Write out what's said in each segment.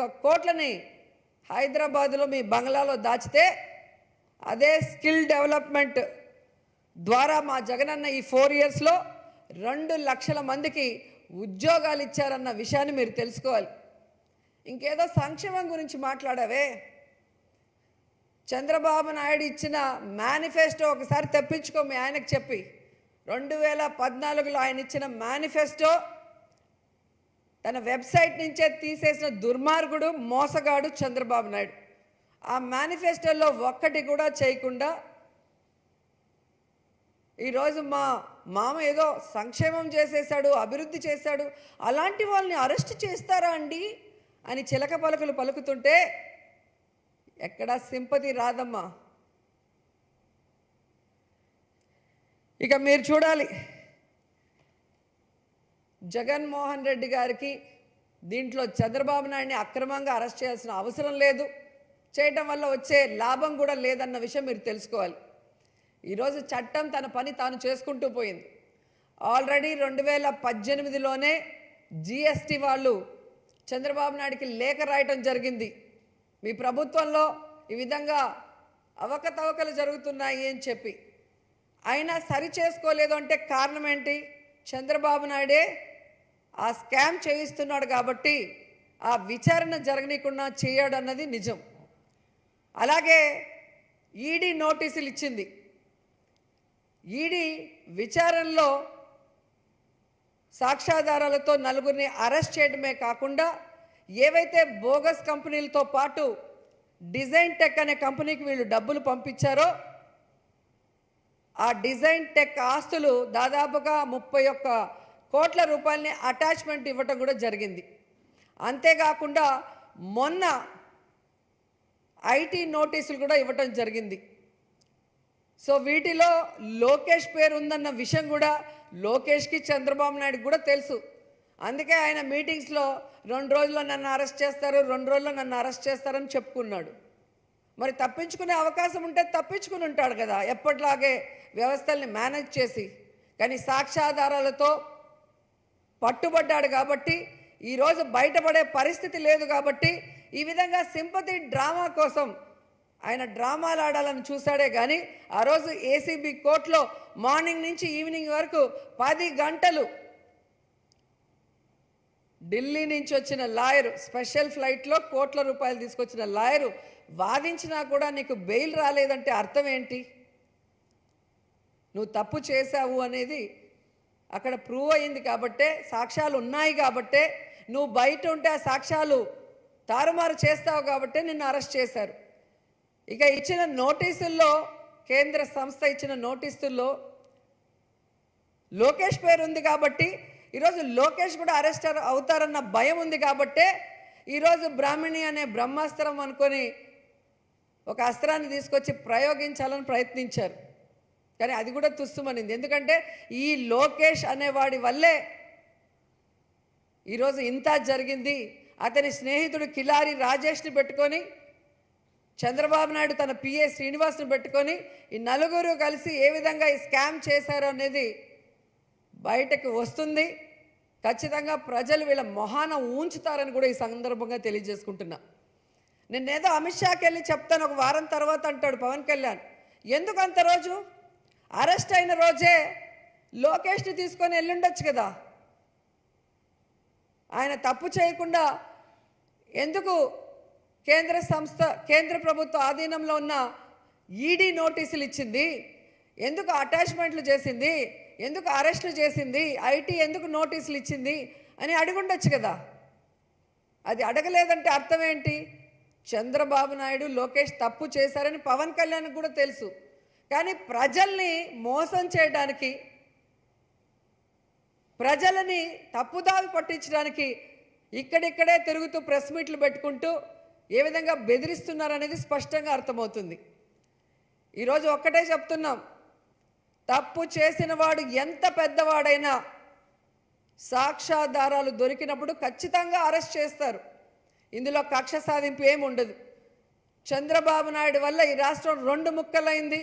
ఒక్క కోట్లని హైదరాబాదులో మీ బంగ్లాలో దాచితే అదే స్కిల్ డెవలప్మెంట్ ద్వారా మా జగనన్న ఈ ఫోర్ ఇయర్స్లో రెండు లక్షల మందికి ఉద్యోగాలు ఇచ్చారన్న విషయాన్ని మీరు తెలుసుకోవాలి. ఇంకేదో సంక్షేమం గురించి మాట్లాడావే? చంద్రబాబు నాయుడు ఇచ్చిన మేనిఫెస్టో ఒకసారి తెప్పించుకో మీ ఆయనకు చెప్పి. రెండు వేల పద్నాలుగులో ఆయన ఇచ్చిన మేనిఫెస్టో తన వెబ్సైట్ నుంచే తీసేసిన దుర్మార్గుడు మోసగాడు చంద్రబాబు నాయుడు. ఆ మేనిఫెస్టోలో ఒక్కటి కూడా చేయకుండా ఈరోజు మా మామ ఏదో సంక్షేమం చేసేసాడు అభివృద్ధి చేశాడు అలాంటి వాళ్ళని అరెస్ట్ చేస్తారా అండి? అని చిలక పలుకులు పలుకుతుంటే ఎక్కడా సింపతి రాదమ్మా. ఇక మీరు చూడాలి. జగన్మోహన్ రెడ్డి గారికి దీంట్లో చంద్రబాబు నాయుడిని అక్రమంగా అరెస్ట్ చేయాల్సిన అవసరం లేదు. చేయటం వల్ల వచ్చే లాభం కూడా లేదన్న విషయం మీరు తెలుసుకోవాలి. ఈరోజు చట్టం తన పని తాను చేసుకుంటూ పోయింది. ఆల్రెడీ రెండు వేల పద్దెనిమిదిలోనే జిఎస్టి వాళ్ళు చంద్రబాబు నాయుడికి లేఖ రాయటం జరిగింది. మీ ప్రభుత్వంలో ఈ విధంగా అవకతవకలు జరుగుతున్నాయి అని చెప్పి. అయినా సరి చేసుకోలేదు అంటే కారణం ఏంటి? చంద్రబాబు నాయుడే ఆ స్కామ్ చేయిస్తున్నాడు కాబట్టి ఆ విచారణ జరగనీయకుండా చేయడన్నది నిజం. అలాగే ఈడీ నోటీసులు ఇచ్చింది. ఈడీ విచారణలో సాక్ష్యాధారాలతో నలుగురిని అరెస్ట్ చేయడమే కాకుండా ఏవైతే బోగస్ కంపెనీలతో పాటు డిజైన్ టెక్ అనే కంపెనీకి వీళ్ళు డబ్బులు పంపించారో ఆ డిజైన్ టెక్ ఆస్తులు దాదాపుగా ముప్పై ఒక్క కోట్ల రూపాయలని అటాచ్మెంట్ ఇవ్వటం కూడా జరిగింది. అంతేకాకుండా మొన్న ఐటీ నోటీసులు కూడా ఇవ్వటం జరిగింది. సో వీటిలో లోకేష్ పేరు ఉందన్న విషయం కూడా లోకేష్కి చంద్రబాబు నాయుడుకి కూడా తెలుసు. అందుకే ఆయన మీటింగ్స్లో రెండు రోజుల్లో నన్ను అరెస్ట్ చేస్తారు రెండు రోజుల్లో నన్ను అరెస్ట్ చేస్తారని చెప్పుకున్నాడు. మరి తప్పించుకునే అవకాశం ఉంటే తప్పించుకుని ఉంటాడు కదా ఎప్పటిలాగే వ్యవస్థల్ని మేనేజ్ చేసి. కానీ సాక్ష్యాధారాలతో పట్టుబడ్డాడు కాబట్టి ఈరోజు బయటపడే పరిస్థితి లేదు కాబట్టి ఈ విధంగా సింపతి డ్రామా కోసం ఆయన డ్రామాలు ఆడాలని చూశాడే కానీ ఆ రోజు ఏసీబీ కోర్టులో మార్నింగ్ నుంచి ఈవినింగ్ వరకు పది గంటలు ఢిల్లీ నుంచి వచ్చిన లాయరు స్పెషల్ ఫ్లైట్లో కోట్ల రూపాయలు తీసుకొచ్చిన లాయరు వాదించినా కూడా నీకు బెయిల్ రాలేదంటే అర్థం ఏంటి? నువ్వు తప్పు చేశావు అనేది అక్కడ ప్రూవ్ అయింది కాబట్టే సాక్ష్యాలు ఉన్నాయి కాబట్టే నువ్వు బయట ఉంటే ఆ సాక్ష్యాలు తారుమారు చేస్తావు కాబట్టే నిన్ను అరెస్ట్ చేశారు. ఇక ఇచ్చిన నోటీసుల్లో కేంద్ర సంస్థ ఇచ్చిన నోటీసుల్లో లోకేష్ పేరు ఉంది కాబట్టి ఈరోజు లోకేష్ కూడా అరెస్ట్ అవుతారన్న భయం ఉంది కాబట్టే ఈరోజు బ్రాహ్మణి అనే బ్రహ్మాస్త్రం అనుకొని ఒక అస్త్రాన్ని తీసుకొచ్చి ప్రయోగించాలని ప్రయత్నించారు. కానీ అది కూడా తుస్సుమనింది. ఎందుకంటే ఈ లోకేష్ అనేవాడి వల్లే ఈరోజు ఇంత జరిగింది. అతని స్నేహితుడు కిలారి రాజేష్ని పెట్టుకొని చంద్రబాబు నాయుడు తన పిఏ శ్రీనివాస్ని పెట్టుకొని ఈ నలుగురు కలిసి ఏ విధంగా ఈ స్కామ్ చేశారు అనేది బయటకు వస్తుంది. ఖచ్చితంగా ప్రజలు వీళ్ళ మొహాన ఉంచుతారని కూడా ఈ సందర్భంగా తెలియజేసుకుంటున్నా. నిన్నేదో అమిత్ షాకి వెళ్ళి చెప్తాను ఒక వారం తర్వాత అంటాడు పవన్ కళ్యాణ్. ఎందుకు అంత రోజు? అరెస్ట్ అయిన రోజే లోకేష్ని తీసుకొని వెళ్ళుండొచ్చు కదా. ఆయన తప్పు చేయకుండా ఎందుకు కేంద్ర సంస్థ కేంద్ర ప్రభుత్వ ఆధీనంలో ఉన్న ఈడీ నోటీసులు ఇచ్చింది? ఎందుకు అటాచ్మెంట్లు చేసింది? ఎందుకు అరెస్టులు చేసింది? ఐటీ ఎందుకు నోటీసులు ఇచ్చింది? అని అడుగుండొచ్చు కదా. అది అడగలేదంటే అర్థం ఏంటి? చంద్రబాబు నాయుడు లోకేష్ తప్పు చేశారని పవన్ కళ్యాణ్ కూడా తెలుసు. కానీ ప్రజల్ని మోసం చేయడానికి ప్రజలని తప్పుదావి పట్టించడానికి ఇక్కడిక్కడే తిరుగుతూ ప్రెస్ మీట్లు పెట్టుకుంటూ ఏ విధంగా బెదిరిస్తున్నారనేది స్పష్టంగా అర్థమవుతుంది. ఈరోజు ఒక్కటే చెప్తున్నాం. తప్పు చేసిన వాడు ఎంత పెద్దవాడైనా సాక్ష్యాధారాలు దొరికినప్పుడు ఖచ్చితంగా అరెస్ట్ చేస్తారు. ఇందులో కక్ష సాధింపు ఏమి ఉండదు చంద్రబాబు నాయుడు వల్ల ఈ రాష్ట్రం రెండు ముక్కలైంది.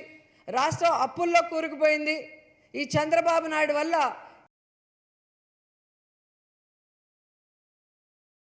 రాష్ట్రం అప్పుల్లో కూరుకుపోయింది. ఈ చంద్రబాబు నాయుడు వల్ల